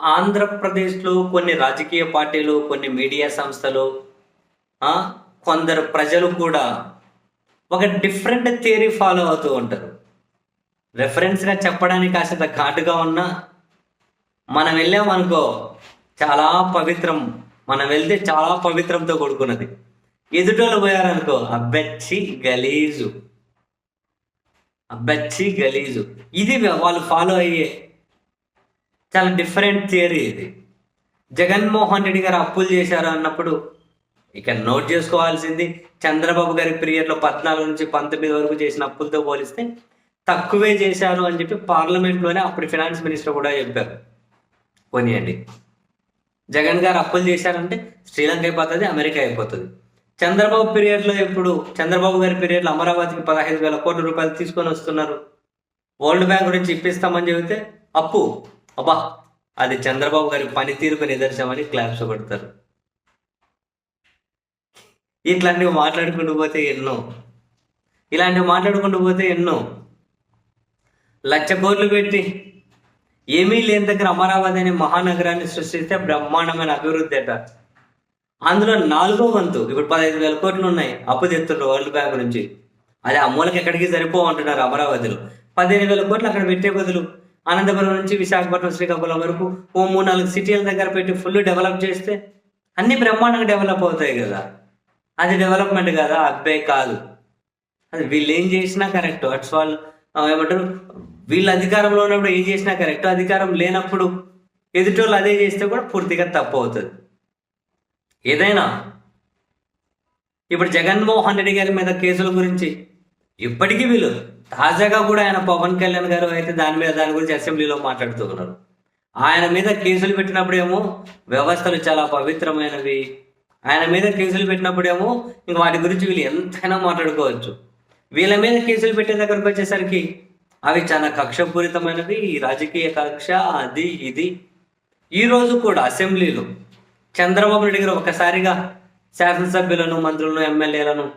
ఆంధ్రప్రదేశ్లో కొన్ని రాజకీయ పార్టీలు కొన్ని మీడియా సంస్థలు కొందరు ప్రజలు కూడా ఒక డిఫరెంట్ థియరీ ఫాలో అవుతూ ఉంటారు. రెఫరెన్స్గా చెప్పడానికి కాస్త ఘాటుగా ఉన్నా మనం వెళ్ళామనుకో చాలా పవిత్రం మనం వెళ్తే చాలా పవిత్రంతో కూడుకున్నది. ఎదుటోళ్ళు పోయారనుకో అబ్బచ్చి గలీజు. అబ్బచ్చి గలీజు. ఇది వాళ్ళు ఫాలో అయ్యే చాలా డిఫరెంట్ థియరీ ఇది. జగన్మోహన్ రెడ్డి గారు అప్పులు చేశారు అన్నప్పుడు ఇక నోట్ చేసుకోవాల్సింది చంద్రబాబు గారి పీరియడ్లో పద్నాలుగు నుంచి పంతొమ్మిది వరకు చేసిన అప్పులతో పోలిస్తే తక్కువే చేశారు అని చెప్పి పార్లమెంట్లోనే అప్పుడు ఫినాన్స్ మినిస్టర్ కూడా చెప్పారు. పోనీయండి జగన్ గారు అప్పులు చేశారంటే శ్రీలంక అయిపోతుంది అమెరికా అయిపోతుంది. చంద్రబాబు పీరియడ్లో ఇప్పుడు చంద్రబాబు గారి పీరియడ్లో అమరావతికి పదహైదు వేల కోట్ల రూపాయలు తీసుకొని వస్తున్నారు. వరల్డ్ బ్యాంక్ నుంచి ఇప్పిస్తామని చెబితే అప్పు అబ్బా అది చంద్రబాబు గారి పనితీరుకు నిదర్శనమని క్లాప్స్ కొడతారు. ఇట్లాంటివి మాట్లాడుకుంటూ పోతే ఎన్నో. ఇలాంటివి మాట్లాడుకుంటూ పోతే ఎన్నో. లక్ష కోట్లు పెట్టి ఏమీ లేని దగ్గర అమరావతి అనే మహానగరాన్ని సృష్టిస్తే బ్రహ్మాండమైన అభివృద్ధి అట. అందులో నాలుగో వంతు ఇప్పుడు పదహైదు వేల కోట్లు ఉన్నాయి అప్పు తెస్తుండ్రు వరల్డ్ బ్యాంక్ నుంచి. అదే అమ్మోళ్ళకి ఎక్కడికి సరిపోమంటున్నారు అమరావతిలో. పదిహేను వేల కోట్లు అక్కడ పెట్టే బదులు అనంతపురం నుంచి విశాఖపట్నం శ్రీకాకుళం వరకు ఓ మూడు నాలుగు సిటీల దగ్గర పెట్టి ఫుల్ డెవలప్ చేస్తే అన్ని బ్రహ్మాండంగా డెవలప్ అవుతాయి కదా. అది డెవలప్మెంట్ కదా అబ్బాయి కాదు. అది వీళ్ళు ఏం చేసినా కరెక్ట్ అట్స్ వాళ్ళు ఏమంటారు? వీళ్ళు అధికారంలో ఉన్నప్పుడు ఏం చేసినా కరెక్ట్ అధికారం లేనప్పుడు ఎదుటోళ్ళు అదే చేస్తే కూడా పూర్తిగా తప్పు అవుతుంది. ఏదైనా. ఇప్పుడు జగన్మోహన్ రెడ్డి గారి మీద కేసుల గురించి ఇప్పటికీ వీళ్ళు తాజాగా కూడా ఆయన పవన్ కళ్యాణ్ గారు అయితే దాని మీద దాని గురించి అసెంబ్లీలో మాట్లాడుతున్నారు ఆయన మీద కేసులు పెట్టినప్పుడేమో వ్యవస్థలు చాలా పవిత్రమైనవి. ఆయన మీద కేసులు పెట్టినప్పుడేమో ఇంక వాటి గురించి వీళ్ళు ఎంతైనా మాట్లాడుకోవచ్చు. వీళ్ళ మీద కేసులు పెట్టే దగ్గరకు వచ్చేసరికి అవి చాలా కక్షపూరితమైనవి. ఈ రాజకీయ కక్ష అది ఇది. ఈ రోజు కూడా అసెంబ్లీలో చంద్రబాబు నాయుడు గారు ఒకసారిగా శాసనసభ్యులను మంత్రులను ఎమ్మెల్యేలను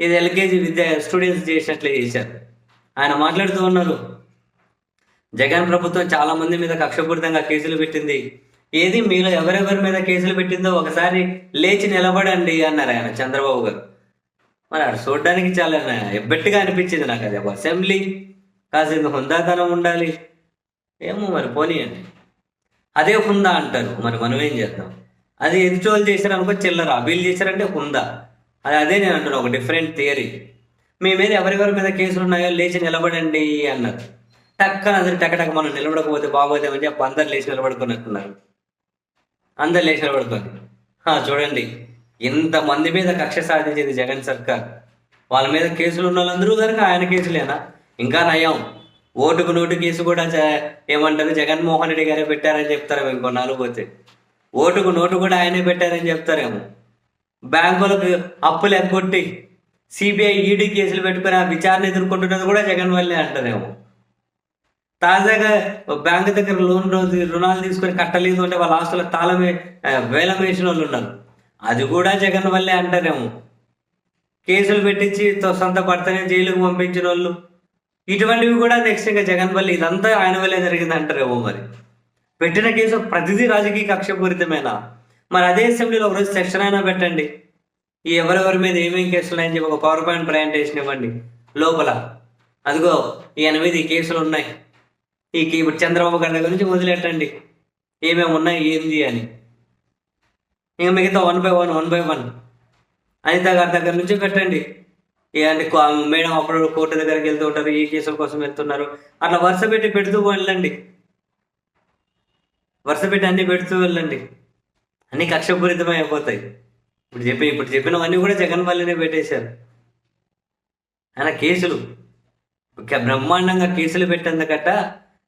ఇది ఎల్కేజీ విద్య స్టూడెంట్స్ చేసినట్లే చేశారు. ఆయన మాట్లాడుతూ ఉన్నారు జగన్ ప్రభుత్వం చాలా మంది మీద కక్షపూరితంగా కేసులు పెట్టింది. ఏది మీలో ఎవరెవరి మీద కేసులు పెట్టిందో ఒకసారి లేచి నిలబడండి అన్నారు ఆయన చంద్రబాబు గారు. మరి అక్కడ చూడడానికి చాలా ఎబ్బెట్టుగా అనిపించింది నాకు అది. ఒక అసెంబ్లీ కాసేపు హుందాతనం ఉండాలి. ఏమో మరి పోనీయండి. అదే హుందా అంటారు. మరి మనం ఏం చేద్దాం? అది ఎదుటోళ్ళు చేశారు అనుకో చిల్లర. వీళ్ళు చేశారంటే హుందా. అది అదే నేను అంటున్నా ఒక డిఫరెంట్ థియరీ మీ మీద ఎవరెవరి మీద కేసులు ఉన్నాయో లేచి నిలబడండి అన్నారు. టక్కన అందరు టక్కటక్క మనం నిలబడకపోతే బాగోదేమని చెప్పి అందరు లేచి నిలబడుకున్నట్టున్నారు. అందరు లేచి నిలబడుకోండి చూడండి చూడండి. ఇంతమంది మీద కక్ష సాధించింది జగన్ సర్కార్. వాళ్ళ మీద కేసులు ఉన్న వాళ్ళందరూ కనుక ఆయన కేసులేనా? ఇంకా నయం. ఓటుకు నోటు కేసు కూడా ఏమంటారు? జగన్మోహన్ రెడ్డి గారే పెట్టారని చెప్తారేమో ఇంకో నాలుగు పోతే. ఓటుకు నోటు కూడా ఆయనే పెట్టారని చెప్తారేమో. బ్యాంకులకు అప్పులు ఎగ్గొట్టి సిబిఐ ఈడీ కేసులు పెట్టుకుని ఆ విచారణ ఎదుర్కొంటున్నది కూడా జగన్ వల్లే అంటారేమో తాజాగా బ్యాంక్ దగ్గర లోన్ రోజు రుణాలు తీసుకొని కట్టలేదు అంటే వాళ్ళ ఆస్తుల తాళమే వేలం వేసిన వాళ్ళు ఉన్నారు. అది కూడా జగన్ వల్లే అంటారేమో కేసులు పెట్టించి సొంత భర్తనే జైలుకు పంపించిన వాళ్ళు. ఇటువంటివి కూడా నెక్స్ట్ ఇంకా జగన్ వల్ల ఇదంతా ఆయన వల్లే జరిగింది అంటారేమో మరి. పెట్టిన కేసు ప్రతిదీ రాజకీయ కక్షపూరితమేనా? మరి అదే అసెంబ్లీలో ఒకరోజు సెక్షన్ అయినా పెట్టండి. ఈ ఎవరెవరి మీద ఏమేమి కేసులు ఉన్నాయని చెప్పి ఒక పవర్ పాయింట్ ప్రజెంటేషన్ ఇవ్వండి. లోపల. అదిగో ఈ ఎనిమిది కేసులు ఉన్నాయి. ఈ ఇప్పుడు చంద్రబాబు గారి దగ్గర నుంచి వదిలేటండి ఏమేమి ఉన్నాయి ఏంది అని. ఇంకా మిగతా one by one one by one Anitha గారి దగ్గర నుంచి పెట్టండి. ఇలాంటి మేడం అప్పుడు కోర్టు దగ్గరికి వెళ్తూ ఉంటారు ఈ కేసుల కోసం వెళ్తున్నారు. అట్లా వరుస పెట్టి పెడుతూ వెళ్ళండి. వరుస పెట్టి అన్ని పెడుతూ వెళ్ళండి. అన్ని కక్షపూరితమై అయిపోతాయి. ఇప్పుడు చెప్పి ఇప్పుడు చెప్పినవన్నీ కూడా జగన్ వల్లనే పెట్టేశారు. ఆయన కేసులు. బ్రహ్మాండంగా కేసులు పెట్టేందుకట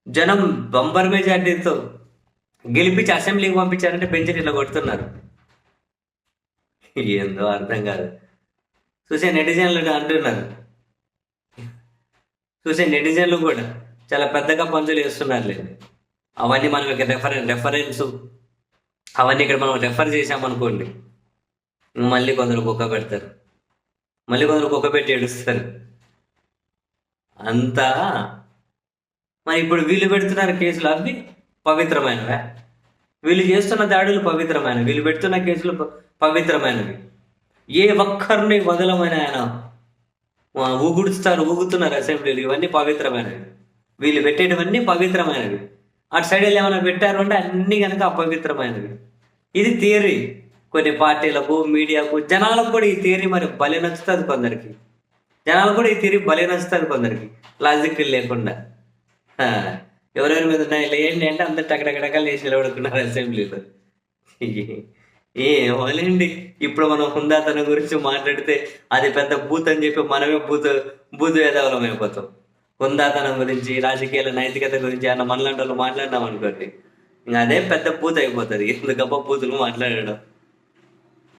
జనం బంబర్ మెజార్టీతో గెలిపించి అసెంబ్లీకి పంపించారంటే బెంచ్ ఇట్లా కొడుతున్నారు. ఏందో అర్థం కాదు. చూసే నెటిజన్లు అంటున్నారు. చూసే నెటిజన్లు కూడా చాలా పెద్దగా పంచులు వేస్తున్నారులే అవన్నీ మనం ఇక్కడ రెఫరెన్ రెఫరెన్స్ అవన్నీ ఇక్కడ మనం రెఫర్ చేసామనుకోండి మళ్ళీ కొందరు కుక్క పెడతారు. మళ్ళీ కొందరు కుక్క పెట్టి ఏడుస్తారు. అంతా మరి ఇప్పుడు వీళ్ళు పెడుతున్న కేసులు అవి పవిత్రమైనవే. వీళ్ళు చేస్తున్న దాడులు పవిత్రమైనవి. వీళ్ళు పెడుతున్న కేసులు పవిత్రమైనవి. ఏ ఒక్కరిని వదలమైన ఆయన ఊగుడుస్తారు ఊగుతున్నారు అసెంబ్లీలు. ఇవన్నీ పవిత్రమైనవి. వీళ్ళు పెట్టేటివన్నీ పవిత్రమైనవి. అటు సైడ్ వెళ్ళి ఏమైనా పెట్టారు అంటే అన్ని కనుక అపవిత్రమైనవి. ఇది థియరీ. కొన్ని పార్టీలకు మీడియాకు జనాలకు కూడా ఈ థియరీ మరి బలి నచ్చుతుంది కొందరికి. జనాలకు కూడా ఈ థియరీ బలి నచ్చుతుంది కొందరికి. లాజిక్ లేకుండా. ఎవరెవరి మీద ఉన్నాయి? లేండి అంటే అందరు టకటకటకాలు వేసి నిలబడుకున్నారు అసెంబ్లీలో. ఏమోలేండి ఇప్పుడు మనం హుందాతనం గురించి మాట్లాడితే అది పెద్ద బూత్ అని చెప్పి మనమే బూత్ బూత్ వేదవలం అయిపోతాం. హుందాతనం గురించి రాజకీయాల నైతికత గురించి అన్న మనలాంటి వాళ్ళు మాట్లాడినాం అనుకోండి ఇంకా అదే పెద్ద బూత్ అయిపోతుంది. ఎందుకబ్బా బూతులు మాట్లాడడం?